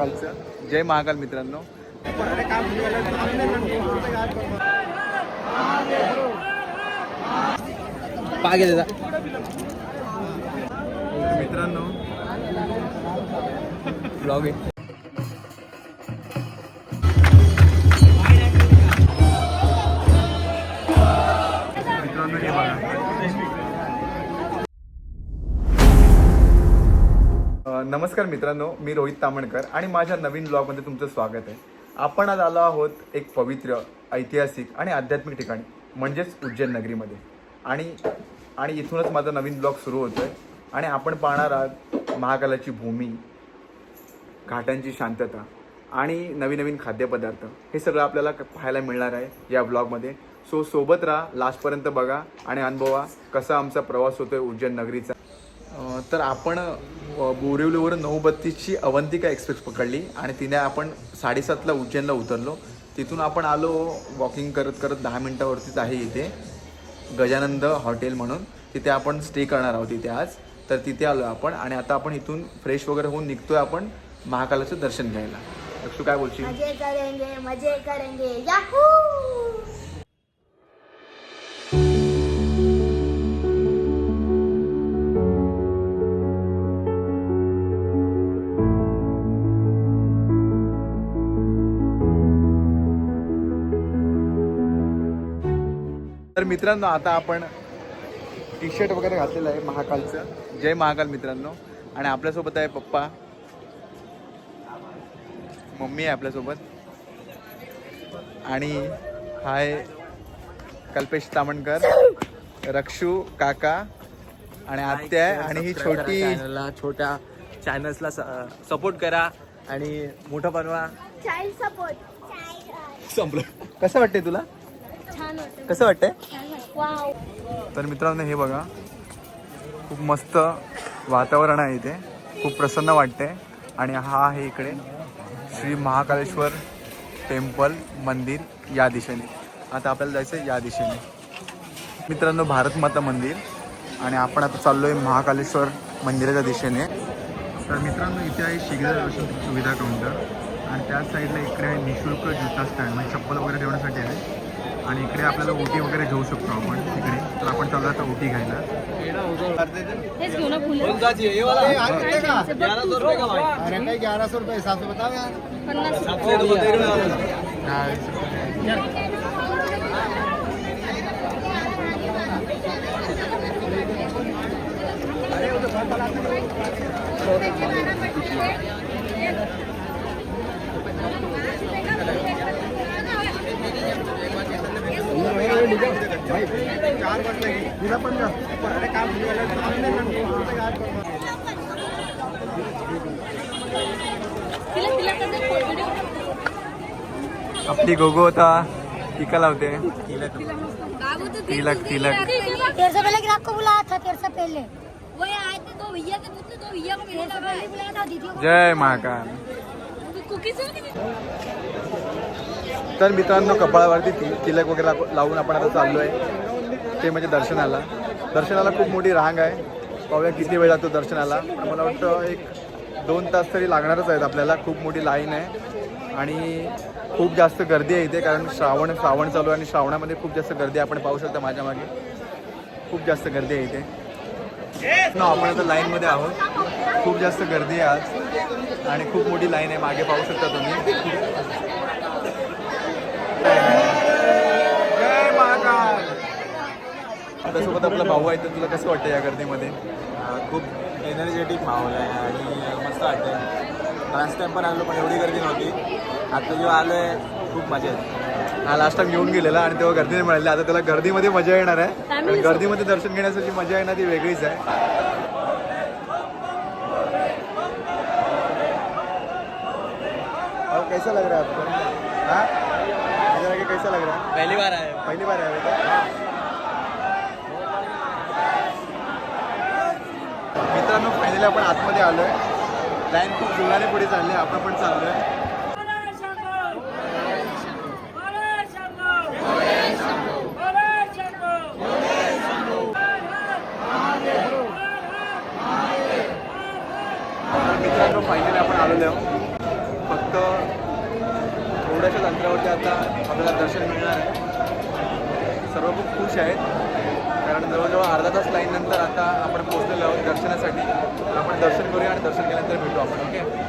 कालचं जय महाकाल मित्रांनो. पागे मित्रांनो. ब्लॉग आहे. नमस्कार मित्रांनो मी रोहित तामणकर आणि माझ्या नवीन ब्लॉगमध्ये तुमचं स्वागत आहे. आपण आज आलो आहोत एक पवित्र ऐतिहासिक आणि आध्यात्मिक ठिकाणी म्हणजेच उज्जैन नगरीमध्ये. आणि आणि इथूनच माझा नवीन ब्लॉग सुरू होतो आहे आणि आपण पाहणार आहात महाकालाची भूमी घाटांची शांतता आणि नवीन नवीन खाद्यपदार्थ. हे सगळं आपल्याला पाहायला मिळणार आहे या ब्लॉगमध्ये. सो सोबत राहा लास्टपर्यंत बघा आणि अनुभवा कसा आमचा प्रवास होतो आहे उज्जैन नगरीचा. तर आपण बोरिवलीवरून नऊ बत्तीसची अवंतिका एक्सप्रेस पकडली आणि तिने आपण साडेसातला उज्जैनला उतरलो. तिथून आपण आलो वॉकिंग करत करत दहा मिनटावरतीच आहे इथे. गजानंद हॉटेल म्हणून. तिथे आपण स्टे करणार आहोत इथे आज. तर तिथे आलो आपण आणि आता आपण इथून फ्रेश वगैरे होऊन निघतोय आपण महाकालाचं दर्शन घ्यायला. तू काय बोलशील? मजे करेंगे मजे करेंगे. याहू तर मित्रांनो आता आपण टी शर्ट वगैरे घातलेलं आहे महाकालचं. जय महाकाल मित्रांनो. आणि आपल्यासोबत आहे पप्पा. मम्मी आहे आपल्यासोबत. आणि हाय कल्पेश तामणकर रक्षू काका आणि आत्या आहे आणि ही छोटी चॅनलला छोट्या चॅनल्सला सपोर्ट करा आणि मोठं बनवा. चाइल्ड सपोर्ट संपलं. कसं वाटतंय तुला? कसं वाटतंय? तर मित्रांनो हे बघा. खूप मस्त वातावरण आहे इथे. खूप प्रसन्न वाटते आणि हा आहे इकडे श्री महाकालेश्वर टेम्पल मंदिर या दिशेने. आता आपल्याला जायचं आहे या दिशेने. मित्रांनो भारत माता मंदिर. आणि आपण आता चाललो आहे महाकालेश्वर मंदिराच्या दिशेने. तर मित्रांनो इथे आहे शीघ्र दर्शन सुविधा काउंटर. आणि त्याच साईडला इकडे आहे निशुल्क जुता स्टँड म्हणजे चप्पल वगैरे ठेवण्यासाठी आहे. आणि इकडे आपल्याला ओटी वगैरे घेऊ शकतो आपण इकडे तर आपण चाललो आता ओटी घ्यायला. हेच घेऊ ना फुलं. आपली गोगो होता टीका लावते. बाबू तो तिलक तिलक. तेरे से पहले ग्राहक को बुलाया था तेरे से पहले. वो आए थे दो भैया थे मुझसे दो भैया को बुलाया था दीदी जय महाकाल. कुकीज तर मित्रांनो कपाळावरती ति- तिलक वगैरे लाव- लावून आपण आता चाललो आहे ते म्हणजे दर्शनाला. दर्शनाला खूप मोठी रांग आहे. पाहूया किती वेळ लागतो दर्शनाला. मला वाटतं एक दोन तास तरी लागणारच आहेत आपल्याला. खूप मोठी लाईन आहे. आणि खूप जास्त गर्दी आहे इथे कारण श्रावण श्रावण चालू आहे आणि श्रावणामध्ये खूप जास्त गर्दी आपण पाहू शकता माझ्या मागे खूप जास्त गर्दी आहे इथे. ना आपण आता लाईनमध्ये आहोत. खूप जास्त गर्दी आहे आज. आणि खूप मोठी लाईन आहे. मागे पाहू शकता तुम्ही. आपल्यासोबत आपला भाऊ आहे तर तुला कसं वाटतं या गर्दीमध्ये? खूप एनर्जेटिक माहोल आहे आणि मस्त वाटतं लास्ट टाइम पण आलो पण एवढी गर्दी नव्हती. आता जेव्हा आलो आहे खूप मजा येते. हा लास्ट टाइम येऊन गेलेला आणि तेव्हा गर्दी नाही मिळाली. आता त्याला गर्दीमध्ये मजा येणार आहे. गर्दीमध्ये दर्शन घेण्याची मजा आहे ना ती वेगळीच आहे. कैसा लग रहा है आपको हाँ? आके कैसा लग रहा है? पहिली बार आहे पहिली बार बेटा? मित्रांनो फायनली आपण आतमध्ये आलोय. लाईन खूप जोराने पुढे चालली आहे. आपण पण चाललोय. तर मित्रांनो फायनली आपण आलेलो आहोत. केंद्रावरती आता आपल्याला दर्शन मिळणार आहे. सर्व खूप खुश आहेत. कारण जवळजवळ अर्धा तास लाईन नंतर आता आपण पोहोचलेलो आहोत दर्शनासाठी. आपण दर्शन करूया आणि दर्शन केल्यानंतर भेटू आपण ओके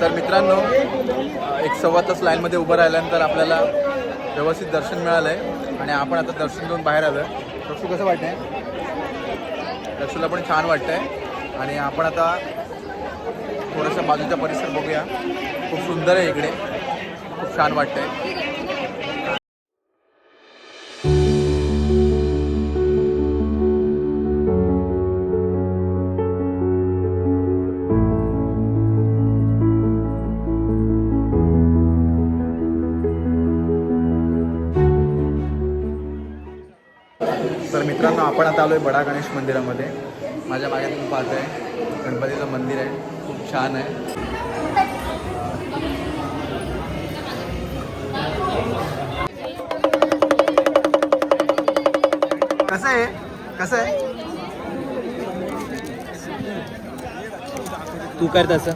तर मित्रांनो एक सव्वा तास लाईनमध्ये उभं राहिल्यानंतर आपल्याला व्यवस्थित दर्शन मिळालं आहे आणि आपण आता दर्शन घेऊन बाहेर आलो आहे रक्षू कसं वाटतंय? रक्षूला पण छान वाटतंय. आणि आपण आता थोडासा बाजूचा परिसर बघूया. खूप सुंदर आहे इकडे. खूप छान वाटतंय. तर मित्रांनो आपण आता आलो आहे बडा गणेश मंदिरामध्ये. माझ्या मागे तुम्ही आहे गणपतीचं मंदिर आहे. खूप छान आहे. कसं आहे? कसं आहे? तू कर तसं.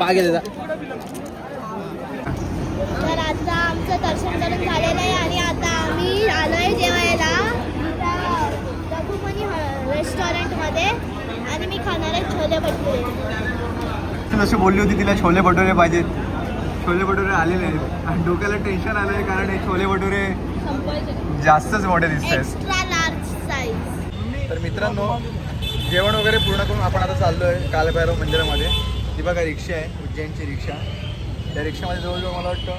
पागे त्याचा. तर आता आमचं दर्शन करून झालेलं आहे आणि आता आम्ही आलो आहे जेवायला इथं रघुमणी रेस्टॉरंटमध्ये आणि मी खाणार आहे छोले भटुरे. जशी बोलली होती तिला छोले भटुरे पाहिजेत. छोले भटुरे आलेले आहेत. आणि डोक्याला टेन्शन आलं आहे कारण हे छोले भटुरे जास्तच मोठे दिसत आहेत एक्स्ट्रा लार्ज साईज तर मित्रांनो जेवण वगैरे पूर्ण करून आपण आता चाललो आहे कालभैरव मंदिरामध्ये. ती बघा रिक्षा आहे उज्जैनची रिक्षा. त्या रिक्षामध्ये जवळजवळ मला वाटतं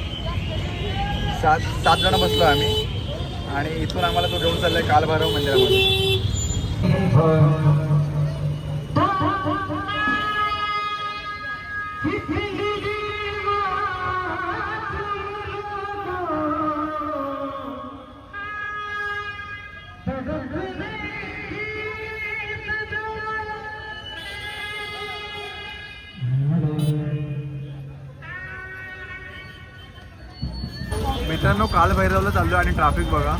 सात सात जण बसलो आम्ही. आणि इथून आम्हाला तो घेऊन चालला आहे कालभैरव मंदिरामध्ये. मित्रांनो कालभैरवला चाललो आणि ट्रॅफिक बघा.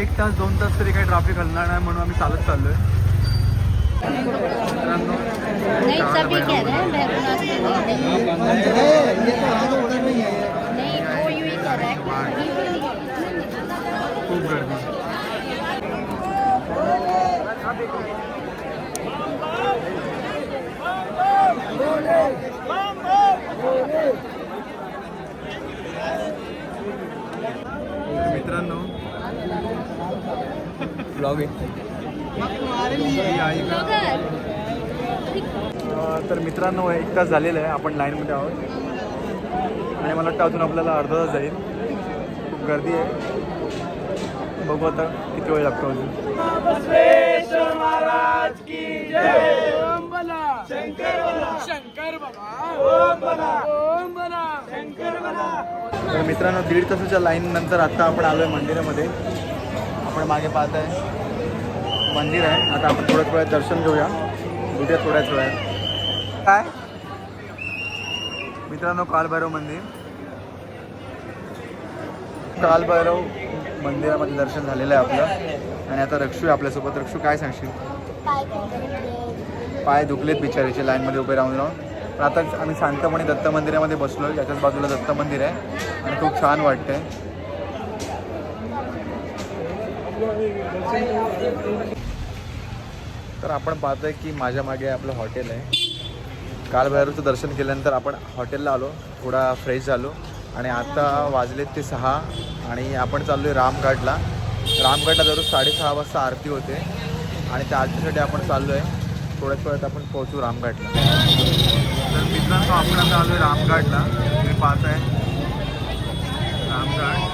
एक तास दोन तास तरी काही ट्रॅफिक हलणार नाही म्हणून आम्ही चालत चाललोय. मित्रांनो मित्रांनो. ब्लॉग तर मित्रांनो एक तास झालेलं आहे. आपण लाईनमध्ये आहोत. आणि मला वाटतं अजून आपल्याला अर्धा तास जाईल. खूप गर्दी आहे. बघू आता किती वेळ लागतो अजून. तर मित्रांनो दीड तासाच्या लाईन नंतर आता आपण आलो आहे मंदिरामध्ये. आपण मागे पाहत आहे मंदिर आहे. आता आपण थोड्याच वेळात दर्शन घेऊया. उद्या थोड्याच वेळात. काय? मित्रांनो कालभैरव मंदिर. कालभैरव मंदिरामध्ये दर्शन झालेलं आहे आपलं. आणि आता रक्षू आहे आपल्यासोबत. रक्षू काय सांगशील? पाय दुखलेत बिचारायचे लाईनमध्ये उभे राहून राहून. पण आता आम्ही शांतपणे दत्त मंदिरामध्ये बसलो याच्याच बाजूला दत्त मंदिर आहे. आणि खूप छान वाटतंय. तर आपण पाहतोय की माझ्या मागे आपलं हॉटेल आहे. कालभैरवचं दर्शन केल्यानंतर आपण हॉटेलला आलो. थोडा फ्रेश झालो. आणि आता वाजलेत ते सहा. आणि आपण चाललो आहे रामघाटला रामघाटला दररोज साडेसहा वाजता आरती होते. आणि त्या आरतीसाठी आपण चाललो आहे थोड्याच वेळात आपण पोहोचू रामघाटला मित्रांनो आपण आता आलो आहे रामघाटला तुम्ही पाहताय. रामघाट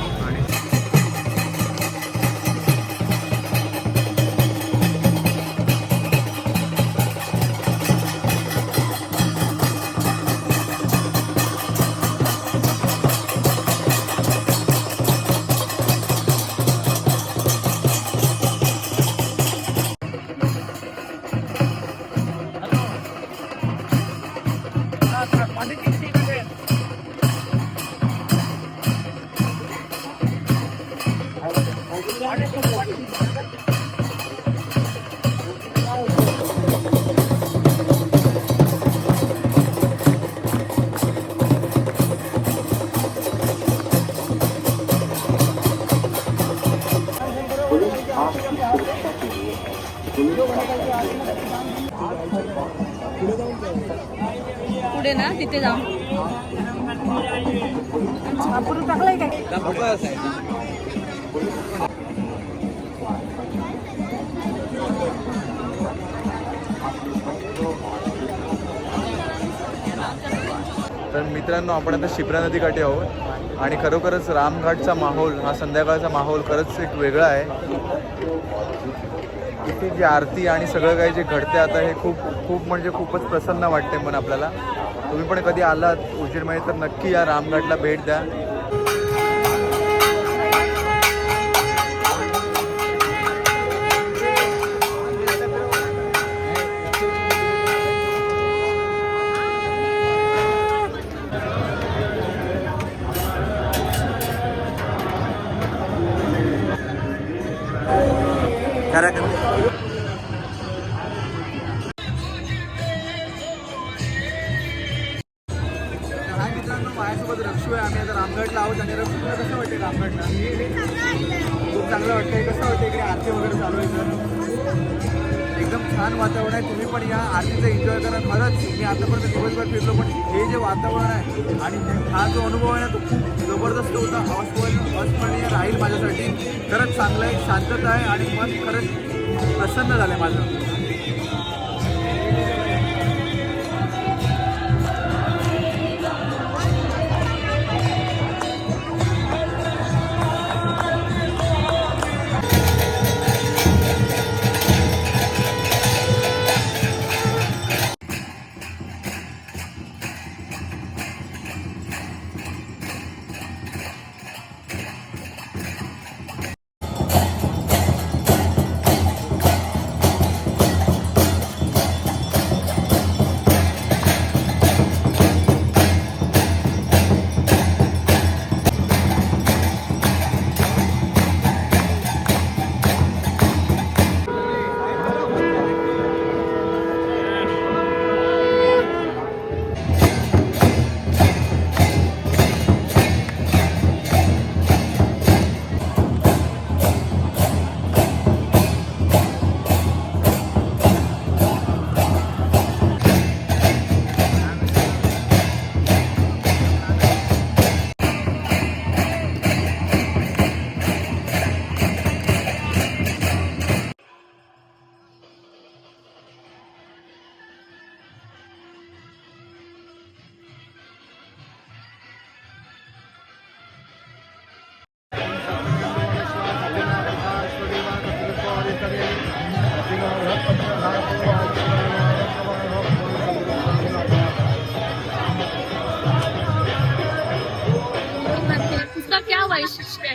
पुढे ना तिथे जाऊ टाकलाय काय? तर मित्रांनो आपण आता शिप्रा नदीकाठी आहोत. आणि खरोखरच रामघाटचा माहोल हा संध्याकाळचा माहोल खरंच एक वेगळा आहे. इथे जी आरती आणि सगळं काही जे घडते आता हे खूप खूप म्हणजे खूपच प्रसन्न वाटते मन आपल्याला. तुम्ही पण कधी आलात? उजिरमध्ये तर नक्की या रामगडला भेट द्या. चांगलं वाटतंय. कसं वाटतं इकडे आरती वगैरे चालू आहे सर? एकदम छान वातावरण आहे. तुम्ही पण या आरतीचं एन्जॉय करा. खरंच मी आतापर्यंत दिवसभर फिरलो पण हे जे वातावरण आहे आणि हा जो अनुभव आहे ना तो खूप जबरदस्त होता. अस्मरणीय अस्मरणीय राहील माझ्यासाठी. खरंच चांगलं आहे शांतता आहे आणि मन खरंच प्रसन्न झालं आहे माझं.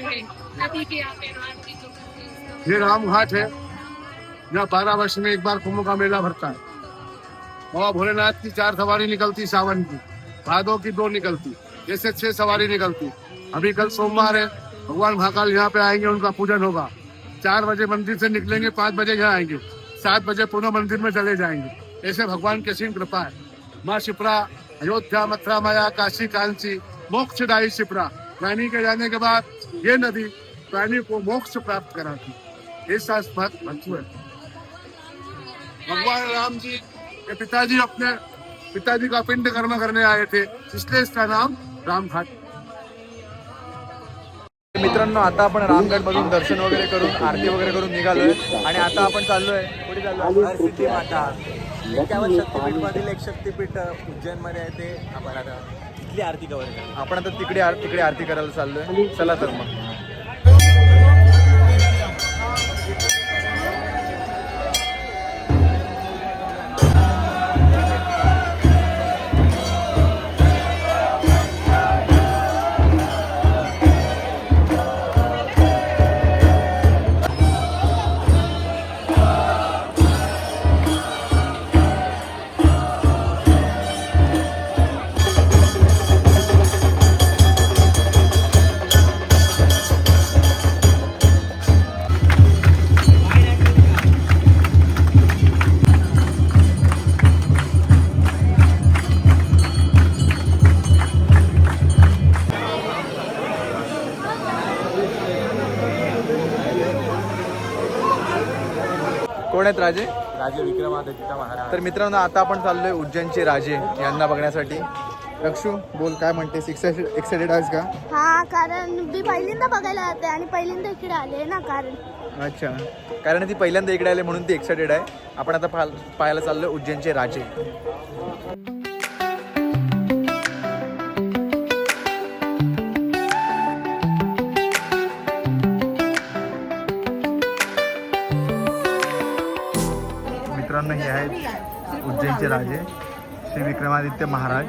है। उसका? ये राम घाट है यहाँ बारह वर्ष में एक बार कुंभ का मेला भरता है। बाबा भोलेनाथ की चार सवारी निकलती सावन की, भादों की दो निकलती, जैसे छह सवारी निकलती। अभी कल सोमवार है, भगवान महाकाल यहाँ पे आएँगे, उनका पूजन होगा। चार बजे मंदिर से निकलेंगे, पाँच बजे यहाँ आएँगे। सात बजे पुनः मंदिर में चले जाएँगे। ऐसे भगवान की सिंह कृपा है। माँ शिप्रा, अयोध्या मथुरा माया, काशी कांची, मोक्षदायी शिप्रा। रानी के जाने के बाद ये नदी प्राणी को मोक्ष प्राप्त कराती। ये शास्त्र महत्त्व है। भगवान राम जी के पिताजी अपने पिताजी का पिंड कर्म करने आए थे इसलिए इसका नाम राम घाट मित्रांनो आता आपण रामगड मधून दर्शन वगैरे करून आरती वगैरे करून निघालोय. आणि आता आपण चाललोय कुठे चाललोय? हरसिद्धी माता शक्तीपीठ मधील एक शक्तीपीठ उज्जैनमध्ये आहे ते. आपण आता इथली आरती कवर आपण आता तिकडे आर- तिकडे आरती करायला चाललोय. चला तर मग. राजे? राजे विक्रमादित्य महाराज. तर मित्रांनो आता आपण चाललोय उज्जैनचे राजे यांना बघण्यासाठी. रक्षू बोल काय म्हणतेस? एक्साइटेड एक्साइटेड आहेस का? हा कारण मी पहिल्यांदा बघायला जाते आणि पहिल्यांदा इकडे आले ना कारण. अच्छा. कारण ती पहिल्यांदा इकडे आले म्हणून ती एक्साइटेड आहे. आपण आता पाहाल- पाहायला चाललोय उज्जैनचे राजे. मित्रांनो हे आहेत उज्जैनचे राजे. श्री विक्रमादित्य महाराज.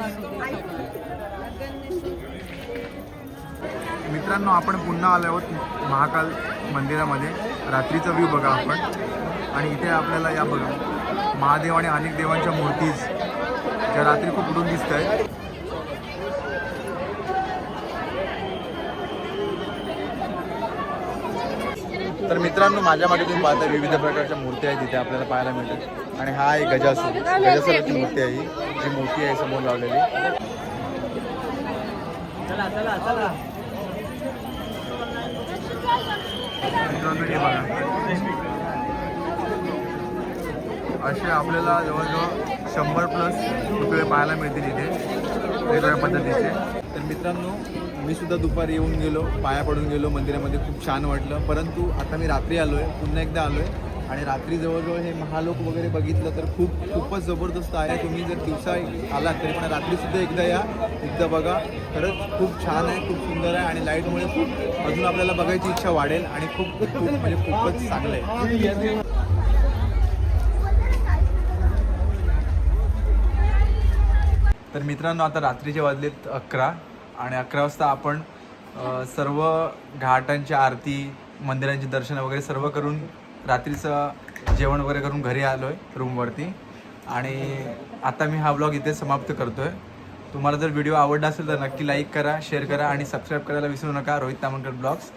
मित्रांनो आपण पुन्हा आलो आहोत महाकाल मंदिरामध्ये. रात्रीचा व्ह्यू बघा आपण. आणि इथे आपल्याला या बघा महादेव आणि अनेक देवांच्या मूर्तीज. ज्या रात्री खूप उडून दिसत आहेत तर मित्रांनो माझ्या मागे तुम्ही पाहता विविध प्रकारच्या मूर्ती आहेत तिथे आपल्याला पाहायला मिळतात. आणि हा एक गजासूर गजासुराची मूर्ती आहे ही जी मूर्ती आहे समोर लावलेली. असे आपल्याला जवळजवळ शंभर प्लस रुपये पाहायला मिळतील इथे वेगवेगळ्या पद्धतीचे. तर मित्रांनो मी सुद्धा दुपारी येऊन गेलो पाया पडून गेलो मंदिरामध्ये खूप छान वाटलं. परंतु आता मी रात्री आलो आहे पुन्हा एकदा आलो आहे आणि रात्री जवळजवळ हे महालोक वगैरे बघितलं तर खूप खूपच जबरदस्त आहे. तुम्ही जर दिवसा आलात तरी पण रात्रीसुद्धा एकदा या एकदा बघा. खरंच खूप छान आहे खूप सुंदर आहे आणि लाईटमुळे खूप अजून आपल्याला बघायची इच्छा वाढेल आणि खूप खूप म्हणजे खूपच चांगलं आहे. तर मित्रांनो आता रात्रीचे वाजलेत अकरा. आणि अकरा वाजता आपण सर्व घाटांची आरती मंदिरांची दर्शन वगैरे सर्व करून रात्रीचं जेवण वगैरे करून घरी आलो आहे रूमवरती. आणि आता मी हा ब्लॉग इथे समाप्त करतो आहे तुम्हाला जर व्हिडिओ आवडला असेल तर नक्की लाईक करा शेअर करा आणि सबस्क्राईब करायला विसरू नका. रोहित तामणकर ब्लॉग्स.